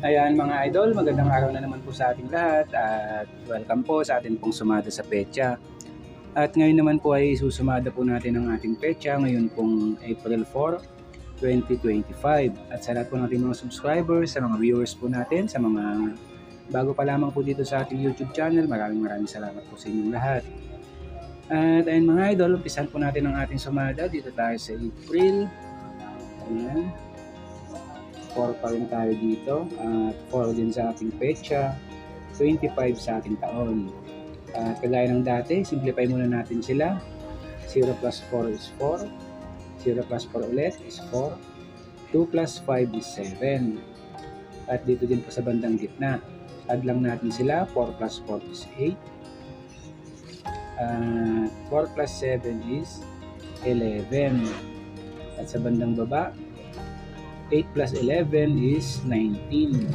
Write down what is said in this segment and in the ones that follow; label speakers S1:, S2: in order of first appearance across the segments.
S1: Ayan mga idol, magandang araw na naman po sa ating lahat at welcome po sa ating pong sumada sa pecha. At ngayon naman po ay susumada po natin ang ating pecha ngayon pong April 4, 2025. At sa lahat po nating mga subscribers, sa mga viewers po natin, sa mga bago pa lamang po dito sa ating YouTube channel, maraming maraming salamat po sa inyong lahat. At ayun mga idol, umpisan po natin ang ating sumada. Dito tayo sa April. Ayan. 4 pa rin tayo dito. At 4 din sa ating pecha. 25 sa ating taon. At kagaya ng dati, simplify muna natin sila. 0 plus 4 is 4. 0 plus 4 ulit is 4. 2 plus 5 is 7. At dito din po sa bandang gitna. Add lang natin sila. 4 plus 4 is 8. At 4 plus 7 is 11. At sa bandang baba, 8 plus 11 is 19.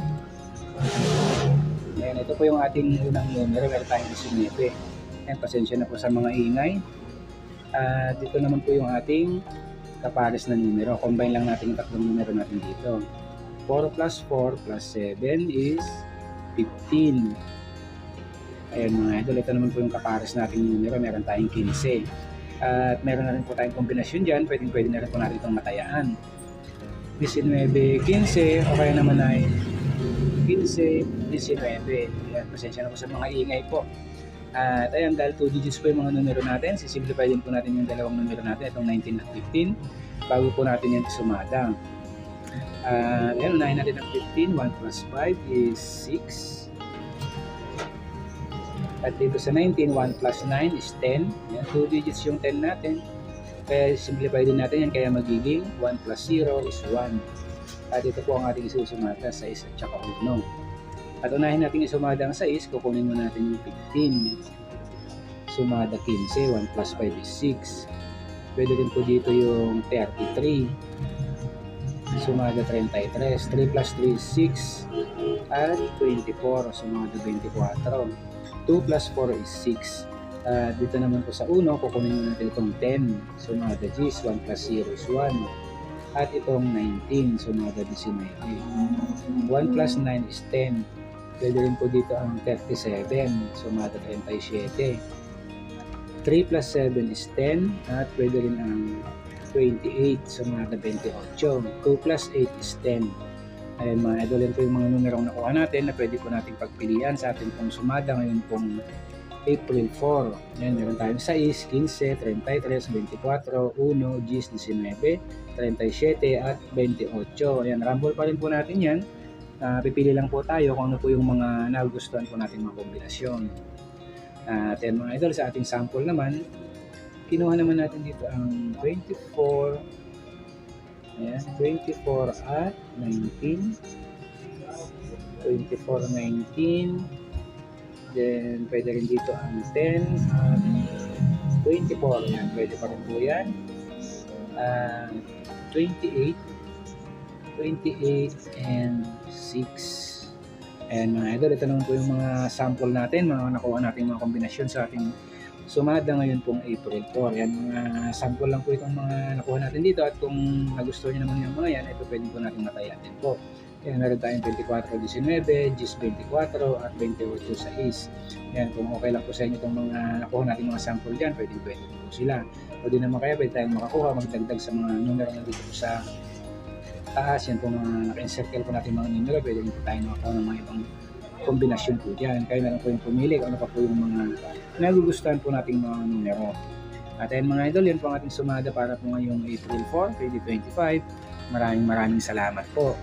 S1: Ayan, ito po yung ating unang numero. Meron tayong 19. Ayan, pasensya na po sa mga ingay. At dito naman po yung ating kapares na numero. Combine lang natin yung tatlong numero natin dito. 4 plus 4 plus 7 is 15. Ayan mga idol, ito naman po yung kapares nating numero. Meron tayong 15. At meron na rin po tayong kombinasyon dyan. Pwedeng pwede na rin po natin itong matayaan. 19, 15, o kaya naman ay 15, 19. Ayan, pasensya na po sa mga ingay po. At ayan, dahil 2 digits po yung mga numero natin, sisimplify din po natin yung dalawang numero natin, itong 19 at 15, bago po natin yan sumada. At ayan, unahin natin ang 15, 1 plus 5 is 6. At dito sa 19, 1 plus 9 is 10. Ayan, 2 digits yung 10 natin. Kaya simplify din natin yan, kaya magiging 1 plus 0 is 1. At ito po ang ating isusumada, 6 at saka 1. At unahin natin isumada ang 6, kukunin mo natin yung 15. Sumada 15, 1 plus 5 is 6. Pwede din po dito yung 33. Sumada 33. 3 plus 3 is 6. At 24. Sumada 24. 2 plus 4 is 6. Uh, dito naman po sa 1, kukunin mo natin itong 10. Sumada G's, 1 plus 0 is 1. At itong 19, sumada 19. 1 plus 9 is 10. Pwede rin po dito ang 37, sumada 37. 3 plus 7 is 10 at pwede rin ang 28, sumada 28. 2 plus 8 is 10. Ayan mga idol, yan yung mga numerong nakuha natin na pwede po natin pagpilian sa ating pong sumada ngayon pong April 4. Yan, meron tayong 6, 15, 33, 24, 1, 10, 19, 37 at 28. Ayan, rumble pa rin po natin yan. Uh, pipili lang po tayo kung ano po yung mga nagustuhan po natin mga kombinasyon. Uh, at yan mga idol, sa ating sample naman, kinuha naman natin dito ang 24, ayan, 24 at 19, 24, 19, Then, pwede rin dito ang 10 at 24. Yan, pwede pa rin po yan. Uh, 28, 28 and 6. And mga idol, ito naman po yung mga sample natin, mga nakuha natin mga kombinasyon sa ating sumada ngayon pong April 4. Yan, mga sample lang po itong mga nakuha natin dito at kung nagustuhan nyo naman yung mga yan, ito pwede po natin matayan po. Yan, meron tayong 24-19, GIS 24 at 28 sa is. Yan, kung okay lang po sa inyo itong mga nakuha natin mga sample dyan, pwede pwede po sila. Pwede naman kaya, pwede tayong makakuha, magdagdag sa mga numero na dito sa taas. Yan po mga naka-encircle po natin mga numero, pwede rin po tayong makakuha ng mga ibang kombinasyon po dyan. Kaya meron po yung pumili kung ano pa po yung mga nagugustuhan po nating mga numero. At ayun mga idol, yan po ang ating sumada para po ngayong April 4, 2025. Maraming maraming salamat po.